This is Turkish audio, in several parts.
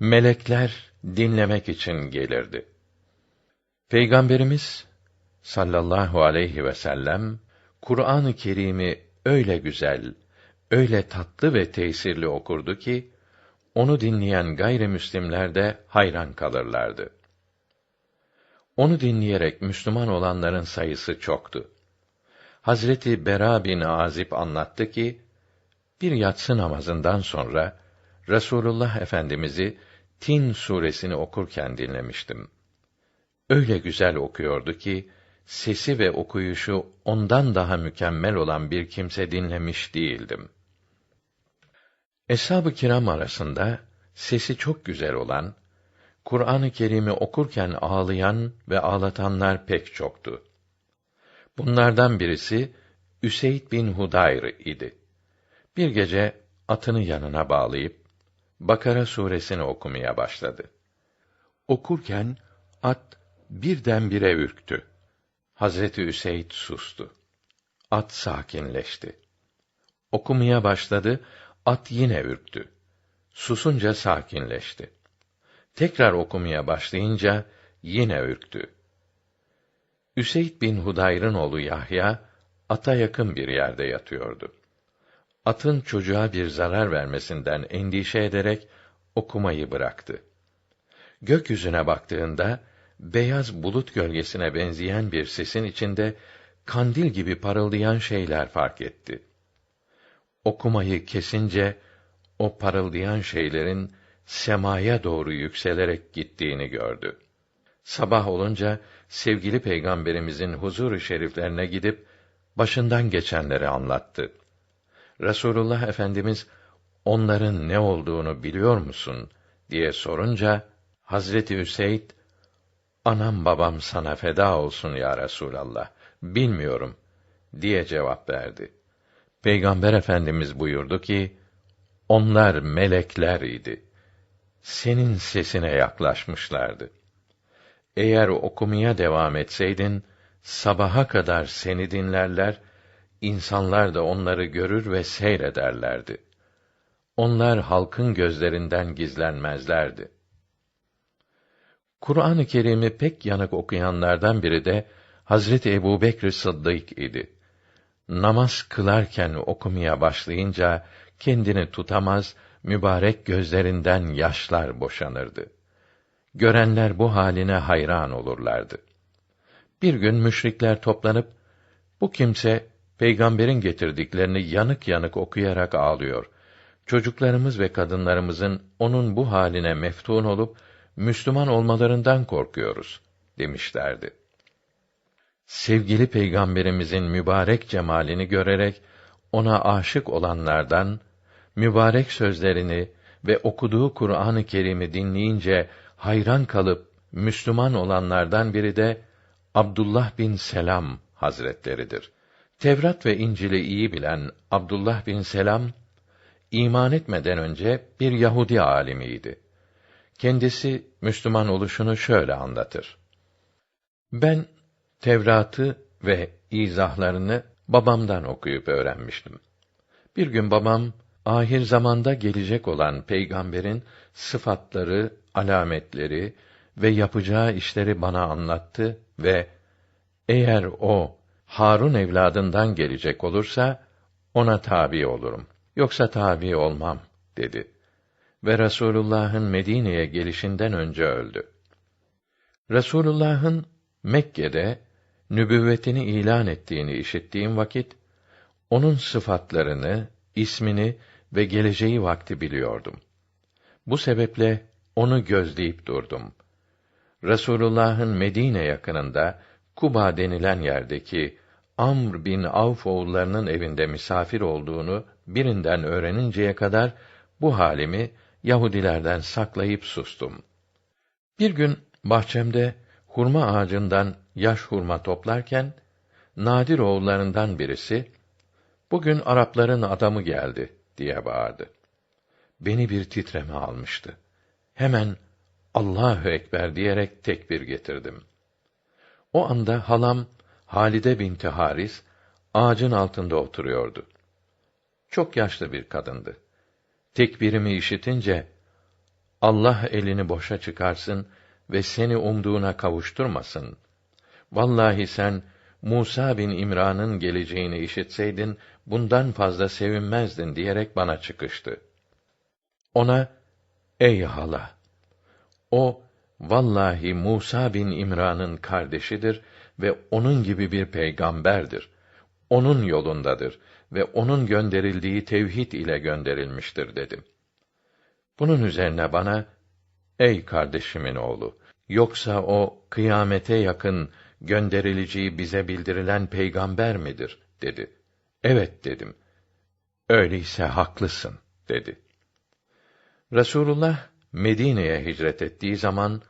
Melekler dinlemek için gelirdi. Peygamberimiz sallallahu aleyhi ve sellem Kur'an-ı Kerim'i öyle güzel, öyle tatlı ve tesirli okurdu ki onu dinleyen gayrimüslimler de hayran kalırlardı. Onu dinleyerek Müslüman olanların sayısı çoktu. Hazreti Bera bin Azib anlattı ki bir yatsı namazından sonra Resulullah Efendimizi Tin suresini okurken dinlemiştim. Öyle güzel okuyordu ki sesi ve okuyuşu ondan daha mükemmel olan bir kimse dinlemiş değildim. Eshab-ı kiram arasında sesi çok güzel olan, Kur'an-ı Kerim'i okurken ağlayan ve ağlatanlar pek çoktu. Bunlardan birisi Üseyd bin Hudayr idi. Bir gece atını yanına bağlayıp Bakara suresini okumaya başladı. Okurken at birdenbire ürktü. Hazreti Üseyd sustu. At sakinleşti. Okumaya başladı, at yine ürktü. Susunca sakinleşti. Tekrar okumaya başlayınca yine ürktü. Üseyd bin Hudayr'ın oğlu Yahya ata yakın bir yerde yatıyordu. Atın çocuğa bir zarar vermesinden endişe ederek okumayı bıraktı. Gökyüzüne baktığında beyaz bulut gölgesine benzeyen bir sesin içinde kandil gibi parıldayan şeyler fark etti. Okumayı kesince o parıldayan şeylerin semaya doğru yükselerek gittiğini gördü. Sabah olunca sevgili peygamberimizin huzur-u şeriflerine gidip başından geçenleri anlattı. Resulullah Efendimiz onların ne olduğunu biliyor musun diye sorunca Hazreti Hüseyin Anam babam sana feda olsun ya Resulallah. Bilmiyorum diye cevap verdi. Peygamber Efendimiz buyurdu ki, onlar melekler idi. Senin sesine yaklaşmışlardı. Eğer okumaya devam etseydin, sabaha kadar seni dinlerler, insanlar da onları görür ve seyrederlerdi. Onlar halkın gözlerinden gizlenmezlerdi. Kur'an-ı Kerim'i pek yanık okuyanlardan biri de Hazreti Ebubekr Sıddık idi. Namaz kılarken okumaya başlayınca kendini tutamaz, mübarek gözlerinden yaşlar boşanırdı. Görenler bu haline hayran olurlardı. Bir gün müşrikler toplanıp bu kimse peygamberin getirdiklerini yanık yanık okuyarak ağlıyor. Çocuklarımız ve kadınlarımızın onun bu haline meftun olup Müslüman olmalarından korkuyoruz demişlerdi. Sevgili peygamberimizin mübarek cemalini görerek ona aşık olanlardan mübarek sözlerini ve okuduğu Kur'an-ı Kerim'i dinleyince hayran kalıp Müslüman olanlardan biri de Abdullah bin Selam Hazretleridir. Tevrat ve İncil'i iyi bilen Abdullah bin Selam iman etmeden önce bir Yahudi alimiydi. Kendisi Müslüman oluşunu şöyle anlatır. Ben Tevrat'ı ve izahlarını babamdan okuyup öğrenmiştim. Bir gün babam ahir zamanda gelecek olan peygamberin sıfatları, alametleri ve yapacağı işleri bana anlattı ve eğer o Harun evladından gelecek olursa ona tabi olurum. Yoksa tabi olmam dedi ve Resulullah'ın Medine'ye gelişinden önce öldü. Resulullah'ın Mekke'de nübüvvetini ilan ettiğini işittiğim vakit onun sıfatlarını, ismini ve geleceği vakti biliyordum. Bu sebeple onu gözleyip durdum. Resulullah'ın Medine yakınında Kuba denilen yerdeki Amr bin Avf oğullarının evinde misafir olduğunu birinden öğreninceye kadar bu halimi Yahudilerden saklayıp sustum. Bir gün bahçemde hurma ağacından yaş hurma toplarken Nadir oğullarından birisi bugün Arapların adamı geldi diye bağırdı. Beni bir titreme almıştı. Hemen Allahu ekber diyerek tekbir getirdim. O anda halam Halide binti Haris ağacın altında oturuyordu. Çok yaşlı bir kadındı tekbirimi işitince Allah elini boşa çıkarsın ve seni umduğuna kavuşturmasın. Vallahi sen Musa bin İmran'ın geleceğini işitseydin bundan fazla sevinmezdin diyerek bana çıkıştı. Ona ey hala o vallahi Musa bin İmran'ın kardeşidir ve onun gibi bir peygamberdir. Onun yolundadır ve onun gönderildiği tevhid ile gönderilmiştir dedim. Bunun üzerine bana ey kardeşimin oğlu yoksa o kıyamete yakın gönderileceği bize bildirilen peygamber midir dedi. Evet dedim. Öyleyse haklısın dedi. Resulullah Medine'ye hicret ettiği zaman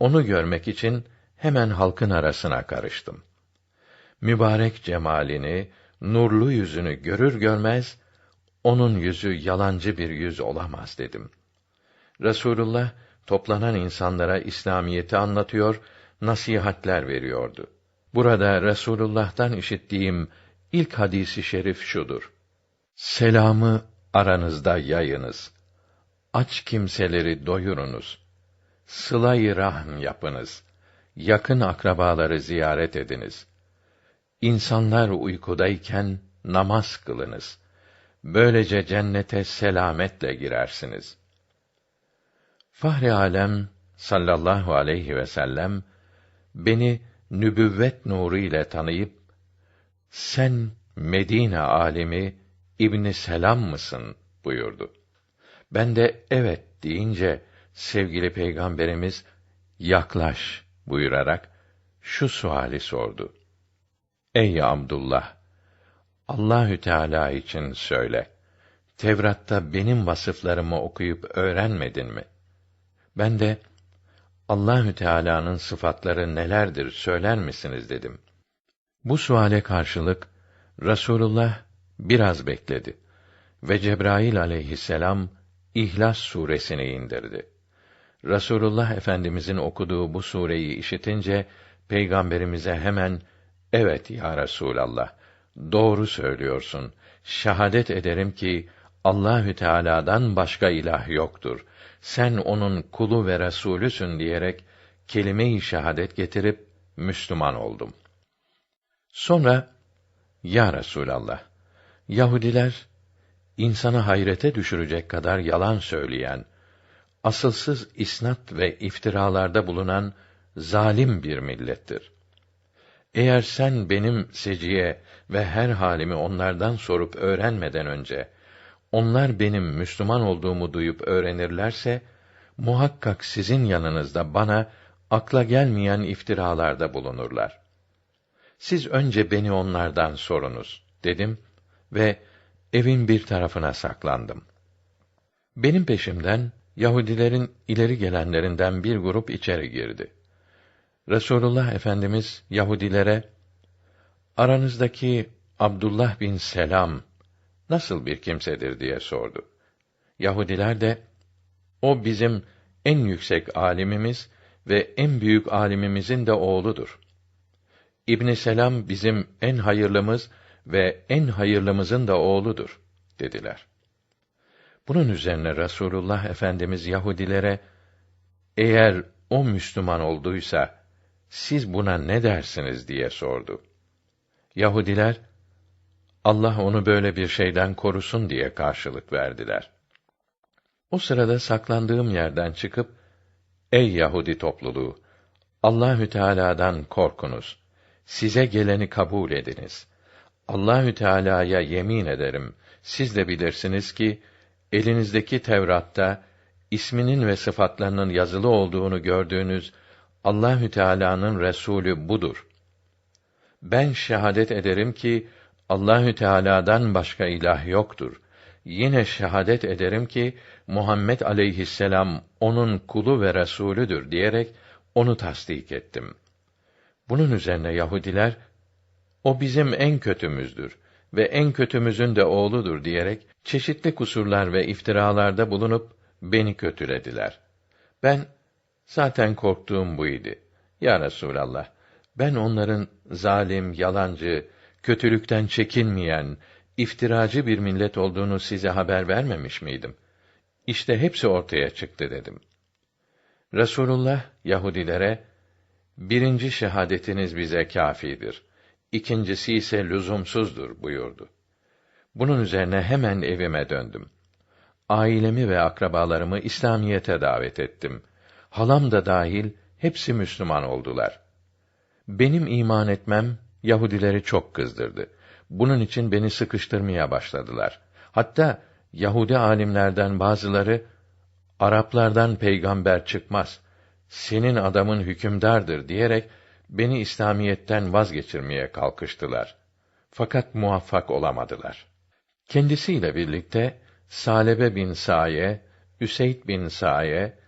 onu görmek için hemen halkın arasına karıştım. Mübarek cemalini, nurlu yüzünü görür görmez onun yüzü yalancı bir yüz olamaz dedim. Resulullah toplanan insanlara İslamiyeti anlatıyor, nasihatler veriyordu. Burada Resulullah'tan işittiğim ilk hadisi şerif şudur. Selamı aranızda yayınız. Aç kimseleri doyurunuz. Sıla-i rahm yapınız. Yakın akrabaları ziyaret ediniz. İnsanlar uykudayken namaz kılınız. Böylece cennete selametle girersiniz. Fahri alem sallallahu aleyhi ve sellem beni nübüvvet nuru ile tanıyıp sen Medine alemi İbni Selam mısın buyurdu. Ben de evet deyince sevgili peygamberimiz yaklaş buyurarak şu suali sordu. Ey Abdullah Allahü Teala için söyle. Tevrat'ta benim vasıflarımı okuyup öğrenmedin mi? Ben de Allahü Teala'nın sıfatları nelerdir söyler misiniz dedim. Bu suale karşılık Rasulullah biraz bekledi ve Cebrail aleyhisselam İhlas suresini indirdi. Rasulullah Efendimizin okuduğu bu sureyi işitince peygamberimize hemen evet ya Resulallah doğru söylüyorsun. Şahadet ederim ki Allahü Teala'dan başka ilah yoktur. Sen onun kulu ve resulüsün diyerek kelime-i şehadet getirip Müslüman oldum. Sonra ya Resulallah Yahudiler insanı hayrete düşürecek kadar yalan söyleyen, asılsız isnat ve iftiralarda bulunan zalim bir millettir. Eğer sen benim seciye ve her halimi onlardan sorup öğrenmeden önce onlar benim Müslüman olduğumu duyup öğrenirlerse muhakkak sizin yanınızda bana akla gelmeyen iftiralarda bulunurlar. Siz önce beni onlardan sorunuz dedim ve evin bir tarafına saklandım. Benim peşimden Yahudilerin ileri gelenlerinden bir grup içeri girdi. Resulullah Efendimiz Yahudilere aranızdaki Abdullah bin Selam nasıl bir kimsedir diye sordu. Yahudiler de o bizim en yüksek alimimiz ve en büyük alimimizin de oğludur. İbn Selam bizim en hayırlımız ve en hayırlımızın da oğludur dediler. Bunun üzerine Rasulullah Efendimiz Yahudilere eğer o Müslüman olduysa siz buna ne dersiniz diye sordu. Yahudiler Allah onu böyle bir şeyden korusun diye karşılık verdiler. O sırada saklandığım yerden çıkıp Ey Yahudi topluluğu Allahü Teala'dan korkunuz. Size geleni kabul ediniz. Allahü Teala'ya yemin ederim. Siz de bilirsiniz ki elinizdeki Tevrat'ta isminin ve sıfatlarının yazılı olduğunu gördüğünüz Allahü Teala'nın Resulü budur. Ben şehadet ederim ki Allahü Teala'dan başka ilah yoktur. Yine şehadet ederim ki Muhammed aleyhisselam onun kulu ve resulüdür diyerek onu tasdik ettim. Bunun üzerine Yahudiler o bizim en kötümüzdür ve en kötümüzün de oğludur diyerek çeşitli kusurlar ve iftiralarda bulunup beni kötülediler. Ben zaten korktuğum bu idi. Ya Resulallah, ben onların zalim, yalancı, kötülükten çekinmeyen, iftiracı bir millet olduğunu size haber vermemiş miydim? İşte hepsi ortaya çıktı dedim. Resulullah Yahudilere birinci şehadetiniz bize kâfidir. İkincisi ise lüzumsuzdur buyurdu. Bunun üzerine hemen evime döndüm. Ailemi ve akrabalarımı İslamiyete davet ettim. Halam da dahil hepsi Müslüman oldular. Benim iman etmem Yahudileri çok kızdırdı. Bunun için beni sıkıştırmaya başladılar. Hatta Yahudi alimlerden bazıları Araplardan peygamber çıkmaz. Senin adamın hükümdardır diyerek beni İslamiyetten vazgeçirmeye kalkıştılar. Fakat muvaffak olamadılar. Kendisiyle birlikte Salebe bin Saye, Üseyd bin Saye,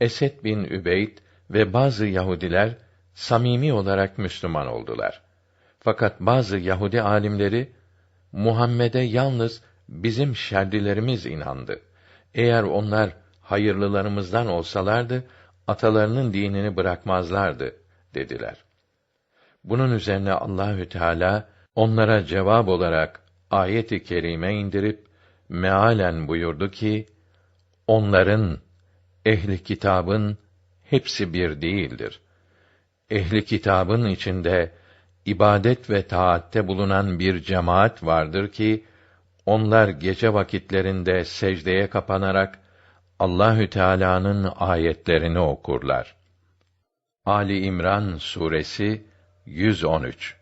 Esed bin Übeyd ve bazı Yahudiler samimi olarak Müslüman oldular. Fakat bazı Yahudi alimleri Muhammed'e yalnız bizim şerdilerimiz inandı. Eğer onlar hayırlılarımızdan olsalardı atalarının dinini bırakmazlardı dediler. Bunun üzerine Allahü Teala onlara cevap olarak ayet-i kerime indirip mealen buyurdu ki onların ehli kitabın hepsi bir değildir. Ehli kitabın içinde ibadet ve taatte bulunan bir cemaat vardır ki onlar gece vakitlerinde secdeye kapanarak Allahü Teala'nın ayetlerini okurlar. Ali İmran suresi 113